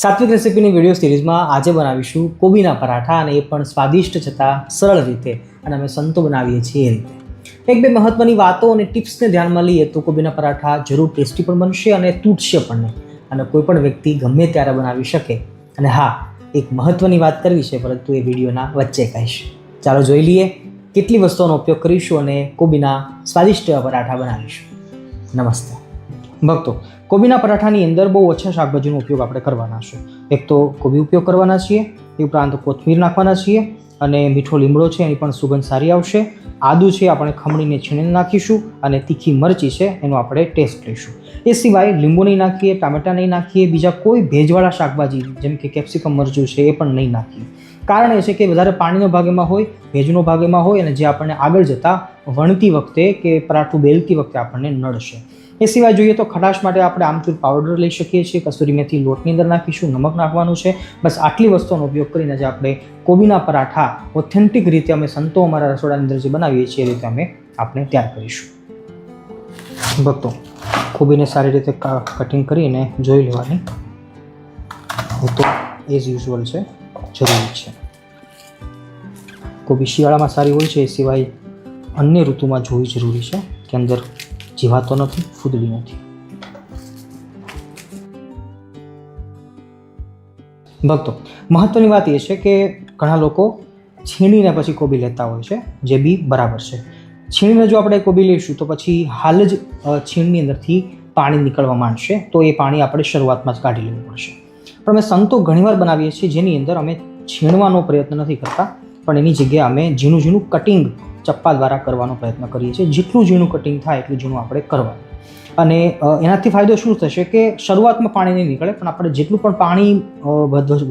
સાત્વિક રેસિપીની video સિરીઝમાં આજે બનાવીશું કોબીના પરાઠા અને એ પણ સ્વાદિષ્ટ છતાં સરળ રીતે અને અમે સંતો બનાવીએ છીએ એ રીતે. એક બે મહત્ત્વની વાતો અને ટિપ્સને ધ્યાનમાં લઈએ તો કોબીના પરાઠા જરૂર ટેસ્ટી પણ બનશે અને તૂટશે પણ નહીં. અને કોઈ પણ વ્યક્તિ ગમે ત્યારે બનાવી શકે. અને હા, એક મહત્ત્વની વાત કરવી છે, પરંતુ એ વિડીયોના વચ્ચે કહીશ. ચાલો જોઈ લઈએ કેટલી વસ્તુઓનો ઉપયોગ કરીશું અને કોબીના સ્વાદિષ્ટ પરાઠા બનાવીશું. નમસ્તે. ભક્તો કોબીના પરાઠાની અંદર બહુ ઓછા શાકભાજીનો ઉપયોગ આપણે કરવાના છે. એક તો કોબી ઉપયોગ કરવાના છીએ, એ ઉપરાંત કોથમીર નાખવાના છીએ અને મીઠો લીમડો છે, એની પણ સુગંધ સારી આવશે. આદુ છે, આપણે ખમણીને છીણીને નાખીશું અને તીખી મરચી છે, એનો આપણે ટેસ્ટ લઈશું. એ સિવાય લીંબુ નહીં નાખીએ, ટામેટાં નહીં નાખીએ, બીજા કોઈ ભેજવાળા શાકભાજી, જેમ કે કેપ્સિકમ મરચું છે, એ પણ નહીં નાખીએ. કારણ એ છે કે વધારે પાણીનો ભાગ એમાં હોય, ભેજનો ભાગ એમાં હોય અને જે આપણને આગળ જતાં વણતી વખતે કે પરાઠું બેલતી વખતે આપણને નડશે. એ સિવાય જોઈએ તો ખટાશ માટે આપણે આમચૂર પાવડર લઈ શકીએ છીએ કસૂરી મેથી લોટની અંદર નાખીશું, નમક નાખવાનું છે. બસ આટલી વસ્તુઓનો ઉપયોગ કરીને જે આપણે કોબીના પરાઠા ઓથેન્ટિક રીતે અમે સંતો અમારા રસોડાની અંદર જે બનાવીએ છીએ એ રીતે અમે આપણે તૈયાર કરીશું. ભક્તો, કોબીને સારી રીતે કટિંગ કરીને જોઈ લેવાની. તો એઝ યુઝ્યુઅલ છે, જરૂરી છે. કોબી શિયાળામાં સારી હોય છે, એ સિવાય અન્ય ઋતુમાં જોવી જરૂરી છે કે અંદર જીવાતો નથી, ફૂદડી નથી. ભક્તો, મહત્વની વાત એ છે કે ઘણા લોકો છીણીને પછી કોબી લેતા હોય છે, જે બી બરાબર છે. છીણીને જો આપણે કોબી લઈશું, તો પછી હાલ જ છીણની અંદરથી પાણી નીકળવા માંડશે, તો એ પાણી આપણે શરૂઆતમાં જ કાઢી લેવું પડશે. પણ અમે સંતો ઘણીવાર બનાવીએ છીએ જેની અંદર અમે છીણવાનો પ્રયત્ન નથી કરતા. પણ એની જગ્યાએ અમે ઝીણું ઝીણું કટિંગ ચપ્પા દ્વારા કરવાનો પ્રયત્ન કરીએ છીએ. જેટલું ઝીણું કટિંગ થાય એટલું ઝીણું આપણે કરવાનું. અને એનાથી ફાયદો શું થશે કે શરૂઆતમાં પાણી નહીં નીકળે, પણ આપણે જેટલું પણ પાણી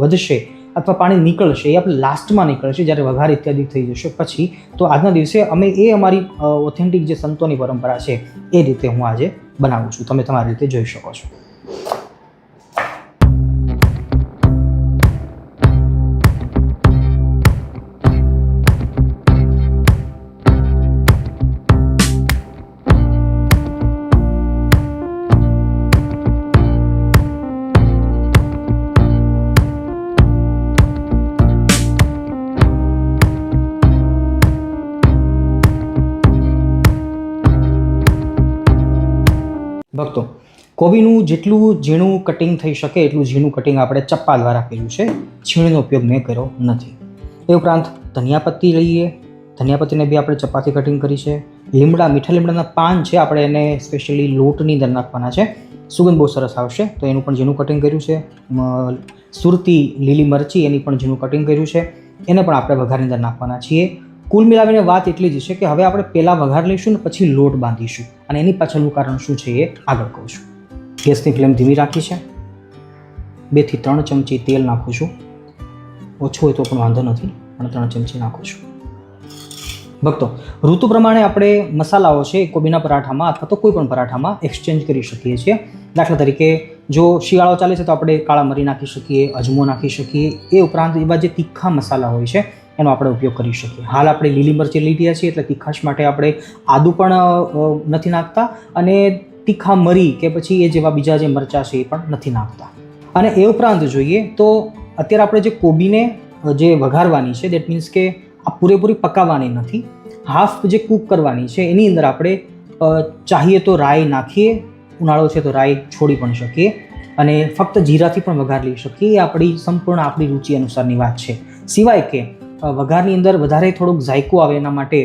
વધશે અથવા પાણી નીકળશે એ આપણે લાસ્ટમાં નીકળશે જ્યારે વઘાર ઇત્યાદિ થઈ જશે પછી, તો આજના દિવસે અમે એ અમારી ઓથેન્ટિક જે સંતોની પરંપરા છે એ રીતે હું આજે બનાવું છું. તમે તમારી રીતે જોઈ શકો છો. ભક્તો, કોબીનું જેટલું ઝીણું કટિંગ થઈ શકે એટલું ઝીણું કટિંગ આપણે ચપ્પા દ્વારા કર્યું છે. છીણીનો ઉપયોગ મેં કર્યો નથી. એ ઉપરાંત ધનિયા પત્તી લઈએ. ધનિયા પત્તીને બી આપણે ચપ્પાથી કટિંગ કરી છે. લીમડા, મીઠા લીમડાના પાન છે, આપણે એને સ્પેશિયલી લોટની અંદર નાખવાના છે. સુગંધ બહુ સરસ આવશે, તો એનું પણ ઝીણું કટિંગ કર્યું છે. સુરતી લીલી મરચી એની પણ ઝીણું કટિંગ કર્યું છે. એને પણ આપણે વઘારની અંદર નાખવાના છીએ. કુલ મિલાવીને વાત એટલી જ છે કે હવે આપણે પહેલાં વઘાર લઈશું ને પછી લોટ બાંધીશું. અને એની પાછળનું કારણ શું છે એ આગળ કહું છું. ગેસની ફ્લેમ ધીમી રાખી છે. બેથી ત્રણ ચમચી તેલ નાખું છું. ઓછું હોય તો પણ વાંધો નથી, પણ ત્રણ ચમચી નાખું છું. ભક્તો, ઋતુ પ્રમાણે આપણે મસાલાઓ છે એ કોબીના પરાઠામાં અથવા તો કોઈ પણ પરાઠામાં એક્સચેન્જ કરી શકીએ છીએ. દાખલા તરીકે, જો શિયાળો ચાલે છે તો આપણે કાળા મરી નાખી શકીએ, અજમો નાખી શકીએ. એ ઉપરાંત એવા જે તીખા મસાલા હોય છે એનો આપણે ઉપયોગ કરી શકીએ. હાલ આપણે લીલી મરચી લીધી છીએ એટલે તીખાશ માટે આપણે આદું પણ નથી નાખતા અને તીખા મરી કે પછી એ જેવા બીજા જે મરચાં છે એ પણ નથી નાખતા. અને એ ઉપરાંત જોઈએ તો અત્યારે આપણે જે કોબીને જે વઘારવાની છે, દેટ મીન્સ કે આ પૂરેપૂરી પકાવવાની નથી, હાફ જે કૂક કરવાની છે, એની અંદર આપણે ચાહીએ તો રાઈ નાખીએ, ઉનાળો છે તો રાઈ છોડી પણ શકીએ અને ફક્ત જીરાથી પણ વઘાર લઈ શકીએ. એ આપણી સંપૂર્ણ આપણી રુચિ અનુસારની વાત છે. સિવાય કે વઘારની અંદર વધારે થોડુંક ઝાયકું આવે એના માટે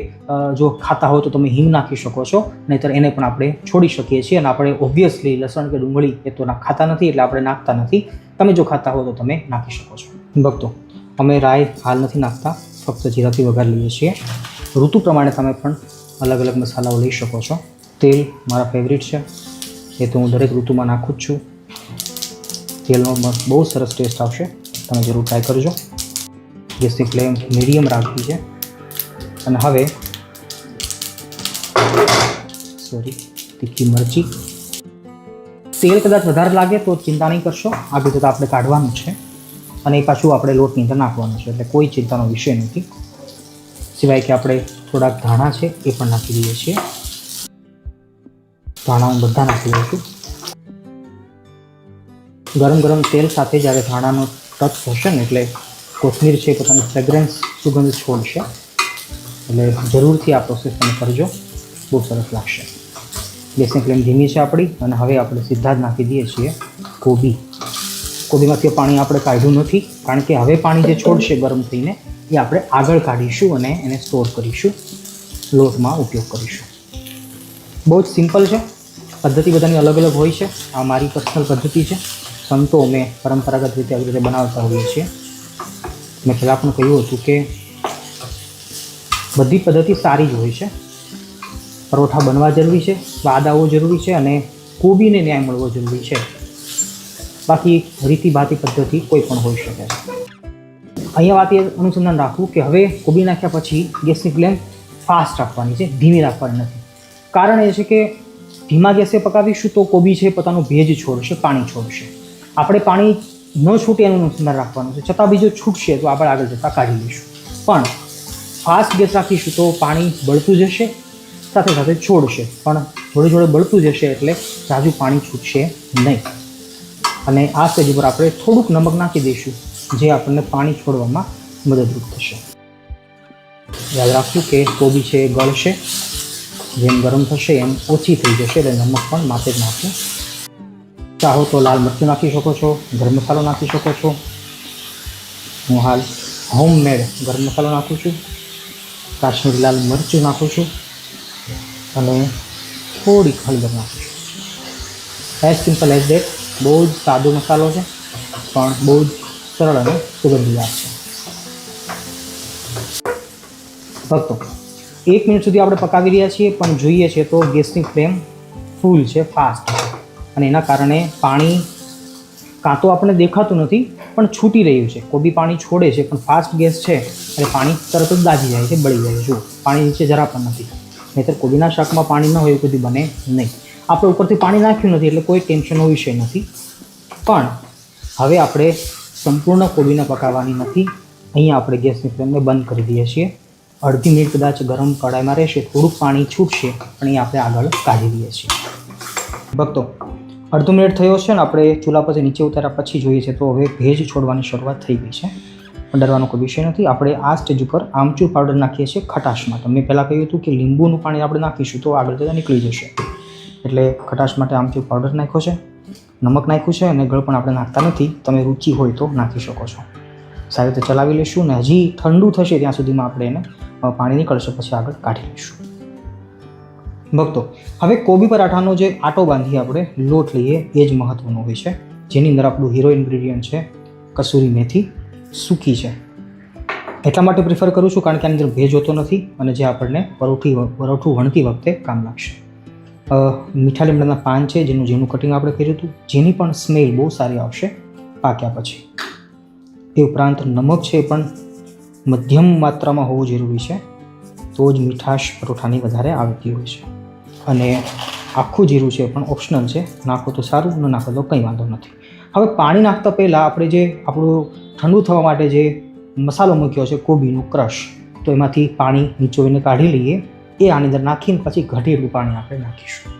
જો ખાતા હો તો તમે હિંગ નાખી શકો છો, નહીંતર એને પણ આપણે છોડી શકીએ છીએ અને આપણે ઓબ્વિયસલી લસણ કે ડુંગળી એ તો ખાતા નથી એટલે આપણે નાખતા નથી. તમે જો ખાતા હો તો તમે નાખી શકો છો. ભક્તો, અમે રાઈ હાલ નથી નાખતા, ફક્ત જીરાથી વઘાર લઈએ છીએ. ઋતુ પ્રમાણે તમે પણ અલગ અલગ મસાલાઓ લઈ શકો છો. તેલ મારા ફેવરિટ છે. એ તો હું દરેક ઋતુમાં નાખું જ છું. તેલનો બહુ સરસ ટેસ્ટ આવશે. તમે જરૂર ટ્રાય કરજો. ગેસની ફ્લેમ મીડિયમ રાખવી છે. અને હવે સોરી, તીખી મરચી. તેલ કદાચ વધારે લાગે તો ચિંતા નહીં કરશો. આગળ જતાં આપણે કાઢવાનું છે. અને એ પાછું આપણે લોટની અંદર નાખવાનું છે. એટલે કોઈ ચિંતાનો વિષય નથી. સિવાય કે આપણે થોડાક ધાણા છે એ પણ નાખી દઈએ છીએ. ધાણા હું બધા નાખી દઉં છું ગરમ ગરમ તેલ સાથે જ્યારે ધાણાનો ટચ થશે ને એટલે કોથમીર છે પોતાની ફ્રેગ્રન્સ સુગંધ છોડશે એટલે જરૂરથી આ પ્રોસેસ તમે કરજો. બહુ સરસ લાગશે. ગેસની ફ્લેમ ધીમી છે આપણી અને હવે આપણે સીધા જ નાખી દઈએ છીએ કોબી. કોબીમાંથી પાણી આપણે કાઢ્યું નથી, કારણ કે હવે પાણી જે છોડશે ગરમ થઈને, એ આપણે આગળ કાઢીશું અને એને સ્ટોર કરીશું. લોટમાં ઉપયોગ કરીશું. બહુ જ સિમ્પલ છે. પદ્ધતિ બધાની અલગ અલગ હોય છે. આ મારી પર્સનલ પદ્ધતિ છે. સંતો અમે પરંપરાગત રીતે આવી રીતે બનાવતા હોઈએ છીએ. મેં પહેલાં પણ કહ્યું હતું કે બધી પદ્ધતિ સારી જ હોય છે. પરોઠા બનવા જરૂરી છે, સ્વાદ આવવો જરૂરી છે અને કોબીને ન્યાય મળવો જરૂરી છે. બાકી રીતિ ભાતી પદ્ધતિ કોઈ પણ હોઈ શકે. અહીંયા વાત એ અનુસંધાન રાખવું કે હવે કોબી નાખ્યા પછી ગેસની ફ્લેમ ફાસ્ટ રાખવાની છે, ધીમી રાખવાની નથી. કારણ એ છે કે ધીમા ગેસે પકાવીશું તો કોબી છે પોતાનું ભેજ છોડશે, પાણી છોડશે. આપણે પાણી ન છૂટે એનું અનુસંધાન રાખવાનું છે. છતાં બીજો છૂટશે તો આપણે આગળ જતાં કાઢી લઈશું. પણ ફાસ્ટ ગેસ રાખીશું તો પાણી બળતું જશે, સાથે સાથે છોડશે. પણ જોડે જોડે બળતું જશે એટલે ઝાઝુ પાણી છૂટશે નહીં. અને આ સ્ટેજ ઉપર આપણે થોડુંક નમક નાખી દઈશું, જે આપણને પાણી છોડવામાં મદદરૂપ થશે. યાદ રાખવું કે કોબી છે એ ગળશે જેમ ગરમ થશે એમ ઓછી થઈ જશે એટલે નમક પણ માપે જ નાખવું ચાહો તો લાલ મરચું નાખી શકો છો ગરમ મસાલો નાખી શકો છો હું હાલ હોમમેડ ગરમ મસાલો નાખું છું કાશ્મીરી લાલ મરચું નાખું છું અને થોડીક હળદર નાખું છું એઝ સિમ્પલ એઝ ડેટ બહુ જ સાદો મસાલો છે પણ બહુ જ સરળ અને સુગંધીદાર છે ભક્તો એક મિનિટ સુધી આપણે પકાવી રહ્યા છીએ, પણ જોઈએ છે તો ગેસની ફ્લેમ ફૂલ છે, ફાસ્ટ છે। અને એના કારણે પાણી કાં તો આપણને દેખાતું નથી, પણ છૂટી રહ્યું છે. કોબી પાણી છોડે છે, પણ ફાસ્ટ ગેસ છે, એટલે પાણી તરત જ દાજી જાય છે, બળી જાય છે. જુઓ, પાણી નીચે જરા પણ નથી. નહીંતર કોબીના શાકમાં પાણી ન હોય એવું કદી બને નહીં. આપણે ઉપરથી પાણી નાખ્યું નથી, એટલે કોઈ ટેન્શનનો વિષય નથી. પણ હવે આપણે સંપૂર્ણ કોબીને પકાવવાની નથી. અહીંયા આપણે ગેસની ફ્લેમને બંધ કરી દઈએ છીએ. અડધી મિનિટ કદાચ ગરમ કડાઈમાં રહેશે, થોડુંક પાણી છૂટશે, પણ એ આપણે આગળ કાઢી દઈએ છીએ. ભક્તો અડધો મિનિટ થયો છે ને, આપણે ચૂલા પરથી નીચે ઉતાર્યા પછી જોઈએ છે, તો હવે ભેજ છોડવાની શરૂઆત થઈ ગઈ છે. ડરવાનો કોઈ વિષય નથી. આપણે આ સ્ટેજ ઉપર આમચૂર પાવડર નાખીએ છીએ ખટાશ માટે મેં પહેલાં કહ્યું હતું કે લીંબુનું પાણી આપણે નાખીશું, તો આગળ જતાં નીકળી જશે. એટલે ખટાશ માટે આમચૂર પાવડર નાખ્યો છે. નમક નાખ્યું છે અને ગળપણ આપણે નાખતા નથી. તમે રુચિ હોય તો નાખી શકો છો. સારી રીતે ચલાવી લઈશું ને હજી ઠંડુ થશે ત્યાં સુધીમાં આપણે એને પાણી નીકળશે, પછી આગળ કાઢી લઈશું. ભક્તો, હવે કોબી પરાઠાનો જે આટો બાંધીએ આપણે, લોટ લઈએ, એ જ મહત્વનો હોય છે. જેની અંદર આપણું હીરો ઇન્ગ્રીડિયન્ટ છે, કસૂરી મેથી સૂકી છે. એટલા માટે પ્રિફર કરું છું કારણ કે આની અંદર ભેજ હોતો નથી અને જે આપણને પરોઠી પરોઠું વણતી વખતે કામ લાગશે. મીઠા લીમડાના પાન છે, જેનું ઝીણું કટિંગ આપણે કર્યું હતું, જેની પણ સ્મેલ બહુ સારી આવશે, પાક્યા પછી. એ ઉપરાંત નમક છે એ પણ મધ્યમ માત્રામાં હોવું જરૂરી છે, તો જ મીઠાશ પરોઠાની વધારે આવતી હોય છે. અને આખું જીરું છે પણ ઓપ્શનલ છે. નાખો તો સારું, ન નાખો તો કંઈ વાંધો નથી. હવે પાણી નાખતા પહેલાં આપણે જે આપણું ઠંડુ થવા માટે જે મસાલો મૂક્યો છે કોબીનું ક્રશ, તો એમાંથી પાણી નીચોવીને કાઢી લઈએ. એ આની અંદર નાખીને પછી ઘટેલું પાણી આપણે નાખીશું.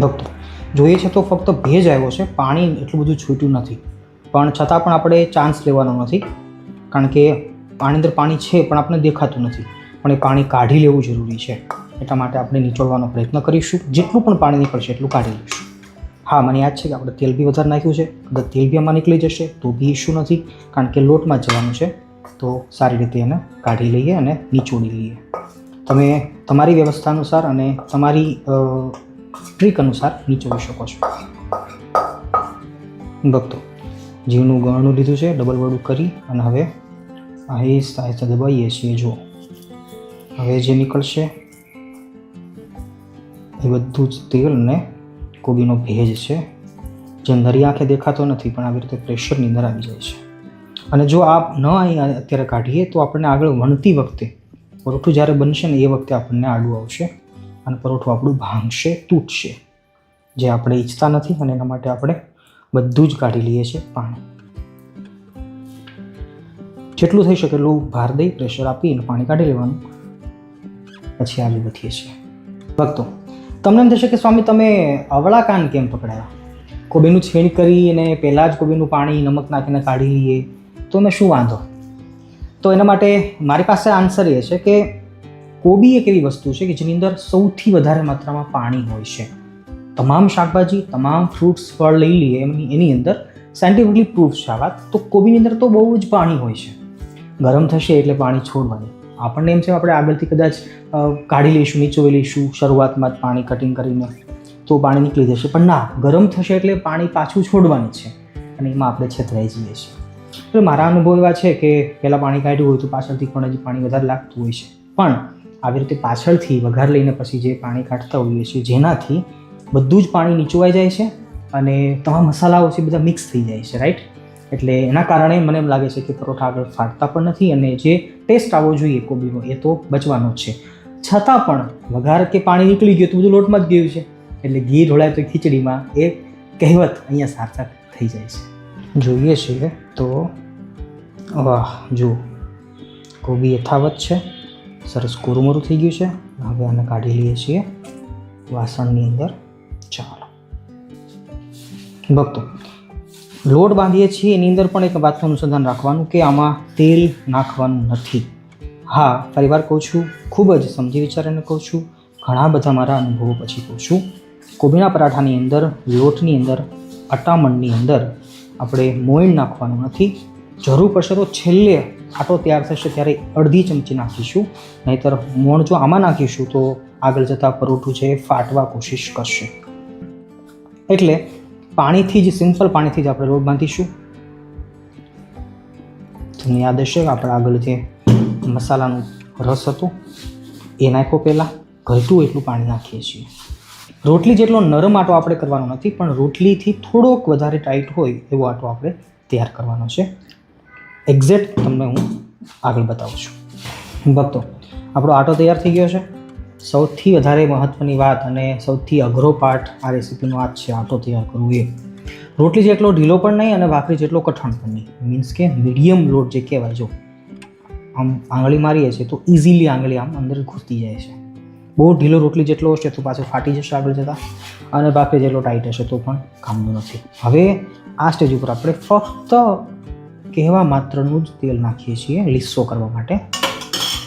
ભક્તો, જોઈએ છે તો ફક્ત ભેજ આવ્યો છે, પાણી એટલું બધું છૂટ્યું નથી. પણ છતાં પણ આપણે ચાન્સ લેવાનો નથી, કારણ કે આની અંદર પાણી છે પણ આપણને દેખાતું નથી. પણ એ પાણી કાઢી લેવું જરૂરી છે. એટલા માટે આપણે નીચોડવાનો પ્રયત્ન કરીશું. જેટલું પણ પાણી નીકળશે એટલું કાઢી લઈશું. હા, મને યાદ છે કે આપણે તેલ બી વધારે નાખ્યું છે. અગર તેલ બી આમાં નીકળી જશે, તો બી ઇશ્યુ નથી. કારણ કે લોટમાં જવાનું છે. તો સારી રીતે એને કાઢી લઈએ અને નીચોડી લઈએ. તમે તમારી વ્યવસ્થા અનુસાર અને તમારી ટ્રીક અનુસાર નીચોડી શકો છો. ભક્તો, જીવનું ગળણું લીધું છે, ડબલ વડું કરી અને હવે આહિસ્તા આહિસ્તા દબાવીએ છીએ. જુઓ. હવે જે નીકળશે એ બધું જ તેલ ને કોબીનો ભેજ છે, જે નરી આંખે દેખાતો નથી, પણ આવી રીતે પ્રેશરની અંદર આવી જાય છે. અને જો આ ન અત્યારે કાઢીએ, તો આપણને આગળ વણતી વખતે, પરોઠું જ્યારે બનશે ને એ વખતે આપણને આડું આવશે અને પરોઠું આપણું ભાંગશે, તૂટશે. જે આપણે ઈચ્છતા નથી અને એના માટે આપણે બધું જ કાઢી લઈએ છીએ પાણી. જેટલું થઈ શકે એટલું ભાર દઈ પ્રેશર આપીને પાણી કાઢી લેવાનું. પછી આગળ વધીએ છીએ. ભક્તો તમને એમ થશે કે સ્વામી, તમે અવળા કાન કેમ પકડાયા? કોબીનું છીણ કરી અને પહેલાં જ કોબીનું પાણી નમક નાખીને કાઢી લઈએ તો એમાં શું વાંધો? તો એના માટે મારી પાસે આન્સર એ છે કે કોબી એક એવી વસ્તુ છે કે જેની અંદર સૌથી વધારે માત્રામાં પાણી હોય છે. તમામ શાકભાજી, તમામ ફ્રૂટ્સ ફળ લઈ લઈએ, એમની, એની અંદર સાયન્ટિફિકલી પ્રૂફ છે આ વાત, તો કોબીની અંદર તો બહુ જ પાણી હોય છે. ગરમ થશે એટલે પાણી છોડવાનું. આપણને એમ છે, આપણે આગળથી કદાચ કાઢી લઈશું, નીચોવી લઈશું, શરૂઆતમાં જ પાણી કટિંગ કરીને તો પાણી નીકળી જશે. પણ ના, ગરમ થશે એટલે પાણી પાછું છોડવાનું છે અને એમાં આપણે છેતરાઈ જઈએ છીએ. એટલે મારા અનુભવ એવા છે કે પહેલાં પાણી કાઢ્યું હોય તો પાછળથી પણ હજી પાણી વધારે લાગતું હોય છે. પણ આવી રીતે પાછળથી વઘાર લઈને પછી જે પાણી કાઢતા હોઈએ છીએ, જેનાથી બધું જ પાણી નીચોવાઈ જાય છે અને તમામ મસાલાઓ છે બધા મિક્સ થઈ જાય છે રાઈટ એટલે એના કારણે મને એમ લાગે છે કે પરોઠા આગળ ફાટતા પણ નથી અને જે ટેસ્ટ આવવો જોઈએ કોબીનો, એ તો બચવાનો જ છે. છતાં પણ વઘાર કે પાણી નીકળી ગયું તો બધું લોટમાં જ ગયું છે. એટલે ઘી ઢોળાય તો ખીચડીમાં એ કહેવત અહીંયા સાર્થક થઈ જાય છે. જોઈએ છીએ તો, વાહ, જુઓ. કોબી યથાવત છે. સરસ કોરુમરું થઈ ગયું છે. હવે આને કાઢી લઈએ છીએ વાસણની અંદર. ચાલો. ભક્તો લોટ બાંધીએ છીએ. એની અંદર પણ એક વાતનું અનુસંધાન રાખવાનું કે આમાં તેલ નાખવાનું નથી. હા, ફરીવાર કહું છું, ખૂબ જ સમજી વિચારીને કહું છું, ઘણા બધા મારા અનુભવો પછી કહું છું. કોબીના પરાઠાની અંદર, લોટની અંદર, અટામણની અંદર આપણે મોઈન નાખવાનું નથી. જરૂર પડશે તો છેલ્લે આટો તૈયાર થશે ત્યારે અડધી ચમચી નાખીશું. નહીંતર મોણ જો આમાં નાખીશું તો આગળ જતાં પરોઠું છે ફાટવા કોશિશ કરશે. એટલે પાણીથી જ, સિમ્પલ પાણીથી જ આપણે રોડ બાંધીશું. તમને યાદ હશે આપણે આગળ જે મસાલાનું રસ હતો, એ નાખ્યો પહેલાં. ઘટું એટલું પાણી નાખીએ છીએ. રોટલી જેટલો નરમ આટો આપણે કરવાનો નથી, પણ રોટલીથી થોડોક વધારે ટાઈટ હોય એવો આટો આપણે તૈયાર કરવાનો છે. એક્ઝેક્ટ તમને હું આગળ બતાવું છું. ભક્તો, આપણો આટો તૈયાર થઈ ગયો છે. સૌથી વધારે મહત્ત્વની વાત અને સૌથી અઘરો પાર્ટ આ રેસીપીનો આ છે આટો તૈયાર કરવું એ. રોટલી જેટલો ઢીલો પણ નહીં અને ભાખરી જેટલો કઠણ પણ નહીં. મીન્સ કે મીડિયમ લોટ જે કહેવાય, જો આમ આંગળી મારીએ છીએ તો ઇઝીલી આંગળી આમ અંદર ઘૂસતી જાય છે. બહુ ઢીલો રોટલી જેટલો હશે તો પાછો ફાટી જશે આગળ જતાં અને ભાખરી જેટલો ટાઈટ હશે તો પણ કામનું નથી. હવે આ સ્ટેજ ઉપર આપણે ફક્ત કહેવા માત્રનું જ તેલ નાખીએ છીએ, લીસો કરવા માટે.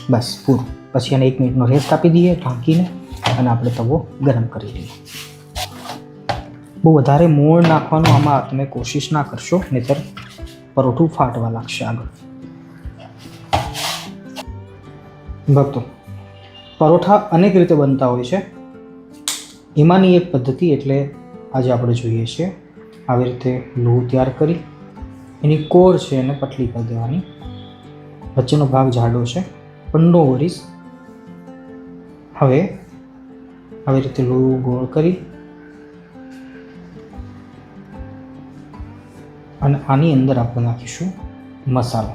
બસ, પૂરું. પછી એને એક મિનિટનો રેસ્ટ આપી દઈએ, ઢાંકીને, અને આપણે તવો ગરમ કરી લઈએ. બહુ વધારે મોળ નાખવાનું આમાં તમે કોશિશ ના કરશો, નહીતર પરોઠું ફાટવા લાગશે આગળ. ભક્તો, પરોઠા અનેક રીતે બનતા હોય છે. એમાંની એક પદ્ધતિ એટલે આજે આપણે જોઈએ છીએ આવી રીતે લોહ તૈયાર કરી, એની કોર છે એને પતલી કરી દેવાની. વચ્ચેનો ભાગ જાડો છે. પણ નો વરીસ હવે આવી રીતે લોહું ગોળ કરી અને આની અંદર આપણે નાખીશું મસાલો.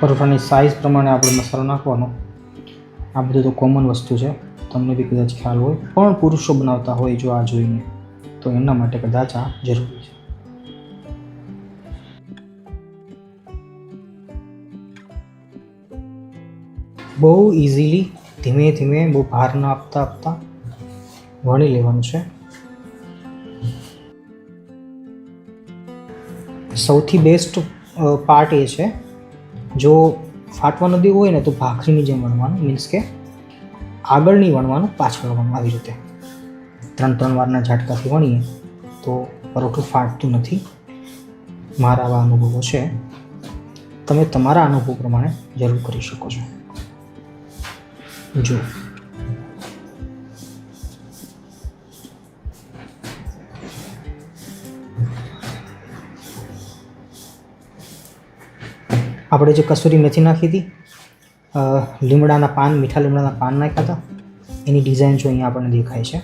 પરોઠાની સાઇઝ પ્રમાણે આપણે મસાલો નાખવાનો. આ બધું તો કોમન વસ્તુ છે. તમને બી કદાચ ખ્યાલ હોય. પણ પુરુષો બનાવતા હોય જો આ જોઈને, તો એમના માટે કદાચ આ જરૂરી છે. બહુ ઇઝીલી ધીમે ધીમે બહુ ભાર ન આપતા આપતા વણી લેવાનું છે. સૌથી બેસ્ટ પાર્ટ એ છે, જો ફાટવા નદી હોય ને તો ભાખરીની જેમ વણવાનું મીન્સ કે આગળ નહીં વણવાનું, પાછળ વણવાનું, આવી રીતે. ત્રણ ત્રણ વારના ઝાટકાથી વણીએ તો પરોઠું ફાટતું નથી. મારા આવા અનુભવો છે. તમે તમારા અનુભવ પ્રમાણે જરૂર કરી શકો છો. જો. આપણે જે કસૂરી મેથી નાખી હતી લીમડાના પાન, મીઠા લીમડાના પાન નાખ્યા હતા, એની ડિઝાઇન જો અહીંયા આપણને દેખાય છે.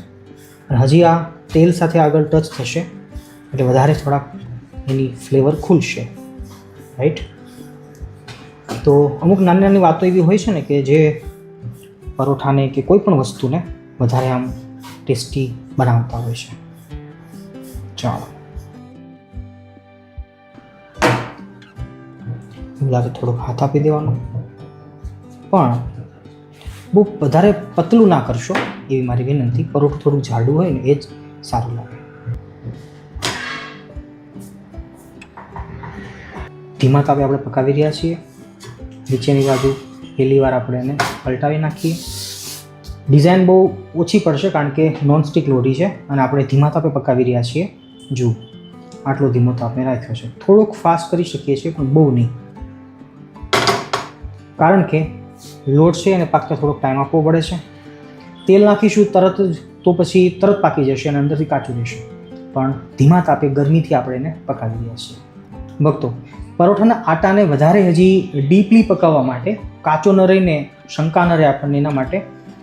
અને હજી આ તેલ સાથે આગળ ટચ થશે, એટલે વધારે થોડાક એની ફ્લેવર ખુલશે, રાઈટ? તો અમુક નાની નાની વાતો એવી હોય છે ને કે જે પરોઠાને કે કોઈ પણ વસ્તુને વધારે આમ ટેસ્ટી બનાવતા હોય છે. ચાલો. લાગે થોડોક હાથ આપી દેવાનો. પણ બહુ વધારે પતલું ના કરશો એવી મારી વિનંતી. પરોઠું થોડું જાડું હોય ને એ જ સારું લાગે. ધીમા તાપે આપણે પકાવી રહ્યા છીએ. નીચેની બાજુ પહેલી વાર આપણે એને પલટાવી નાખીએ. ડિઝાઇન બહુ ઓછી પડશે કારણ કે નોનસ્ટિક લોઢી છે અને આપણે ધીમા તાપે પકાવી રહ્યા છીએ. જુઓ, આટલો ધીમો તાપ મેં રાખ્યો છે. થોડોક ફાસ્ટ કરી શકીએ છીએ, પણ બહુ નહીં. કારણ કે લોટ છે એને પાકતા થોડોક ટાઈમ આપવો પડે છે. તેલ નાખીશું તરત જ, તો પછી તરત પાકી જશે અને અંદરથી કાચું રહેશે. પણ ધીમા તાપે ગરમીથી આપણે એને પકાવી રહ્યા છીએ. ભક્તો પરોઠાના આટાને વધારે હજી ડીપલી પકાવવા માટે, કાચો ન રહીને શંકા ન રહે આપણને એના માટે,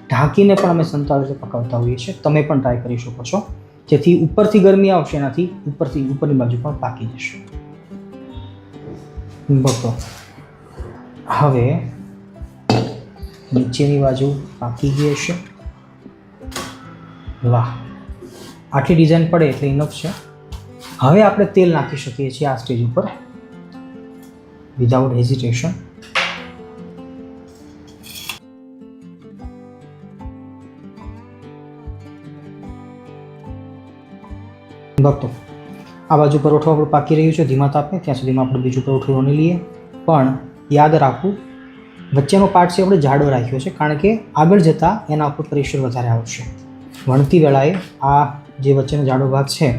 ઢાંકીને પણ અમે સંતાવે રીતે પકાવતા હોઈએ છીએ. તમે પણ ટ્રાય કરી શકો છો. જેથી ઉપરથી ગરમી આવશે, એનાથી ઉપરથી, ઉપરની બાજુ પણ પાકી જશે. ભક્તો હવે નીચેની બાજુ પાકી ગઈ હશે. વાહ. આટલી ડિઝાઇન પડે એટલે ઇનફ છે. હવે આપણે તેલ નાખી શકીએ છીએ આ સ્ટેજ ઉપર. Without hesitation. ભક્તો આ બાજુ પરોઠો આપણું પાકી રહ્યું છે ધીમા તાપે. ત્યાં સુધીમાં આપણે બીજું પરોઠું રોની લઈએ. પણ યાદ રાખવું, વચ્ચેનો પાર્ટ છે આપણે જાડો રાખ્યો છે કારણ કે આગળ જતાં એના ઉપર પ્રેશર વધારે આવશે. વણતી વેળાએ આ જે વચ્ચેનો જાડો ભાગ છે,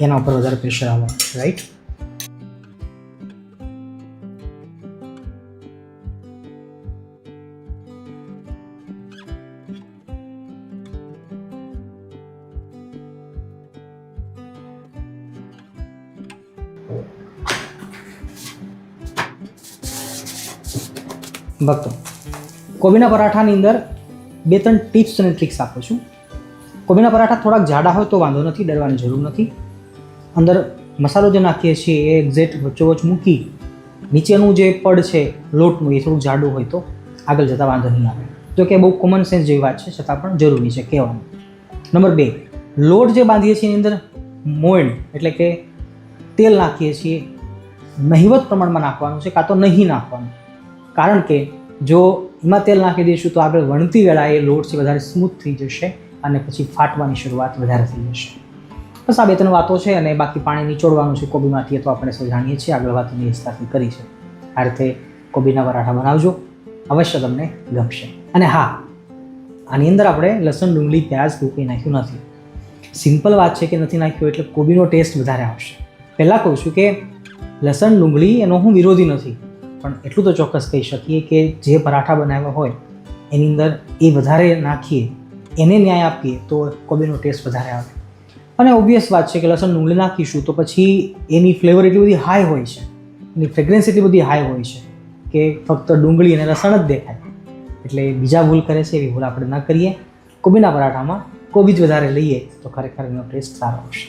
એના ઉપર વધારે પ્રેશર આવે રાઈટ ભક્તો, કોબીના પરાઠાની અંદર બે ત્રણ ટિપ્સ અને ટ્રિક્સ આપું છું. કોબીના પરાઠા થોડાક જાડા હોય તો વાંધો નથી, ડરવાની જરૂર નથી. અંદર મસાલો જે નાખીએ છીએ એ એક્ઝેક્ટ વચ્ચોવચ મૂકી, નીચેનું જે પડ છે, લોટનું એ થોડુંક જાડું હોય તો આગળ જતાં વાંધો નહીં આવે. જો કે બહુ કોમન સેન્સ જેવી વાત છે, છતાં પણ જરૂરી છે કહેવાનું. નંબર બે, લોટ જે બાંધીએ છીએ એની અંદર મોઈન એટલે કે તેલ નાખીએ છીએ, નહિવત પ્રમાણમાં નાખવાનું છે, કાં તો નહીં નાખવાનું. કારણ કે જો એમાં તેલ નાખી દઈશું તો આગળ વણતી વેળા એ લોટ છે વધારે સ્મૂથ થઈ જશે અને પછી ફાટવાની શરૂઆત વધારે થઈ જશે. બસ આ બે ત્રણ વાતો છે અને બાકી પાણી નીચોડવાનું છે કોબીમાંથી તો આપણે સૌ જાણીએ છીએ. આગળ વાત એની વિસ્તારથી કરી છે. આ રીતે કોબીના પરાઠા બનાવજો. અવશ્ય તમને ગમશે. અને હા, આની અંદર આપણે લસણ, ડુંગળી, પ્યાજ કંઈ નાખ્યું નથી. સિમ્પલ વાત છે કે નથી નાખ્યું એટલે કોબીનો ટેસ્ટ વધારે આવશે. પહેલાં કહું છું કે લસણ, ડુંગળી એનો હું વિરોધી નથી. પણ એટલું તો ચોક્કસ કહી શકીએ કે જે પરાઠા બનાવ્યા હોય, એની અંદર એ વધારે નાખીએ, એને ન્યાય આપીએ, તો કોબીનો ટેસ્ટ વધારે આવે. અને ઓબ્વિયસ વાત છે કે લસણ ડુંગળી નાખીશું તો પછી એની ફ્લેવર એટલી બધી હાઈ હોય છે, એની ફ્રેગ્રન્સ એટલી બધી હાઈ હોય છે કે ફક્ત ડુંગળી અને લસણ જ દેખાય. એટલે બીજા ભૂલ કરે છે એવી ભૂલ આપણે ન કરીએ. કોબીના પરાઠામાં કોબી જ વધારે લઈએ તો ખરેખર એનો ટેસ્ટ સારો આવશે.